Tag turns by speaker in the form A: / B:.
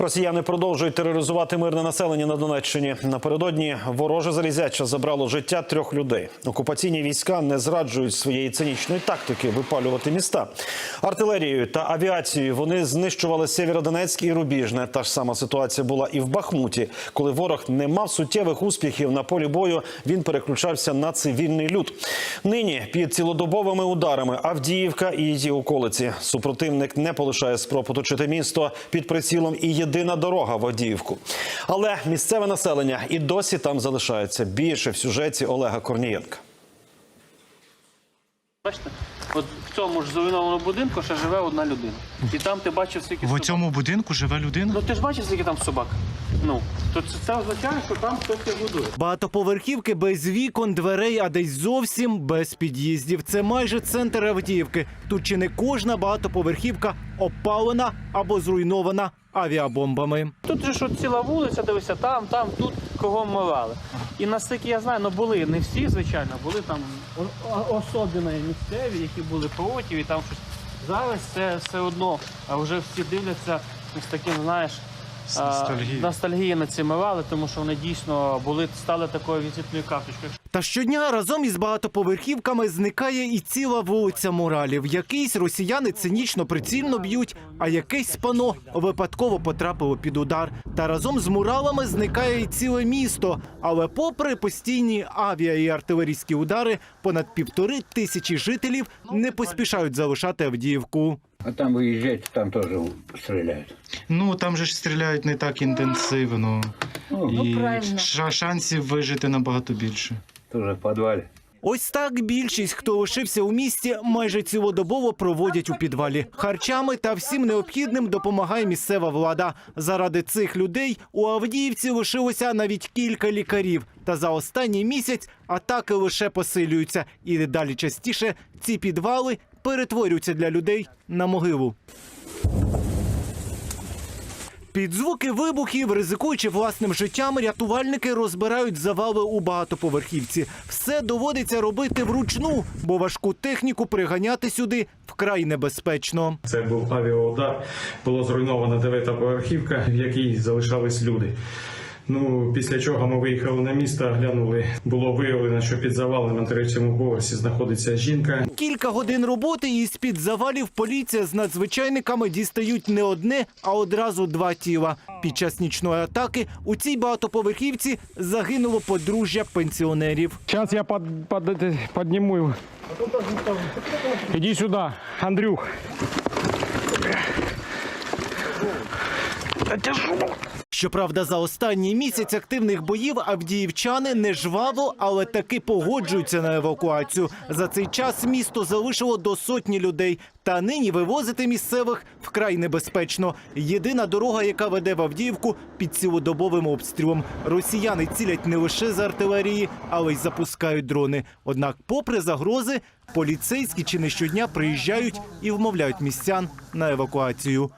A: Росіяни продовжують тероризувати мирне населення на Донеччині. Напередодні вороже залізяча забрало життя трьох людей. Окупаційні війська не зраджують своєї цинічної тактики випалювати міста. Артилерією та авіацією вони знищували Сєвєродонецьк і Рубіжне. Та ж сама ситуація була і в Бахмуті. Коли ворог не мав суттєвих успіхів на полі бою, він переключався на цивільний люд. Нині під цілодобовими ударами Авдіївка і її околиці. Супротивник не полишає спроб оточити місто під прицілом і єдина дорога в Авдіївку. Але місцеве населення і досі там залишається. Більше в сюжеті Олега Корнієнка.
B: Бачите, от в цьому ж зруйнованому будинку ще живе одна людина. І там ти бачив скільки
C: В
B: собак.
C: цьому будинку живе людина?
B: Ну ти ж бачив, скільки там собак. Ну, то це, це означає, що там хтось їх годує.
D: Багатоповерхівки без вікон, дверей, а десь зовсім без під'їздів. Це майже центр Авдіївки. Тут чи не кожна багатоповерхівка опалена або зруйнована авіабомбами.
B: Тут же ж ціла вулиця, дивися, там, там, тут кого мовали. І наскільки я знаю, ну були не всі, звичайно, були там особливі місцеві, які були проти, і там щось. Зараз це все одно, а вже всі дивляться з таким, знаєш, А, ностальгії на ці мивали, тому що вони дійсно були, стали такою візитною карточкою.
D: Та щодня разом із багатоповерхівками зникає і ціла вулиця муралів. Якийсь росіяни цинічно прицільно б'ють, а якесь пано випадково потрапило під удар. Та разом з муралами зникає і ціле місто. Але попри постійні авіа і артилерійські удари, понад півтори тисячі жителів не поспішають залишати Авдіївку.
E: А там выезжать, там тоже стреляют.
C: Ну там же ж стріляють не так інтенсивно. І ша- шансів вижити набагато більше.
E: Тоже в подвале.
D: Ось так більшість, хто лишився у місті, майже цілодобово проводять у підвалі. Харчами та всім необхідним допомагає місцева влада. Заради цих людей у Авдіївці лишилося навіть кілька лікарів. Та за останній місяць атаки лише посилюються, і дедалі частіше ці підвали перетворюються для людей на могилу. Під звуки вибухів, ризикуючи власним життям, рятувальники розбирають завали у багатоповерхівці. Все доводиться робити вручну, бо важку техніку приганяти сюди вкрай небезпечно.
F: Це був авіаудар. Було зруйнована дев'ятоповерхівка, в якій залишались люди. Ну, після чого ми виїхали на місто, глянули. Було виявлено, що під завалом на третьому поверсі знаходиться жінка.
D: Кілька годин роботи і з-під завалів поліція з надзвичайниками дістають не одне, а одразу два тіла. Під час нічної атаки у цій багатоповерхівці загинуло подружжя пенсіонерів.
G: Сейчас я под, под, это- подниму его. Иди сюда, Андрюх.
D: Щоправда, за останній місяць активних боїв авдіївчани не жваво, але таки погоджуються на евакуацію. За цей час місто залишило до сотні людей. Та нині вивозити місцевих вкрай небезпечно. Єдина дорога, яка веде в Авдіївку під цілодобовим обстрілом. Росіяни цілять не лише з артилерії, але й запускають дрони. Однак, попри загрози, поліцейські чи не щодня приїжджають і вмовляють містян на евакуацію.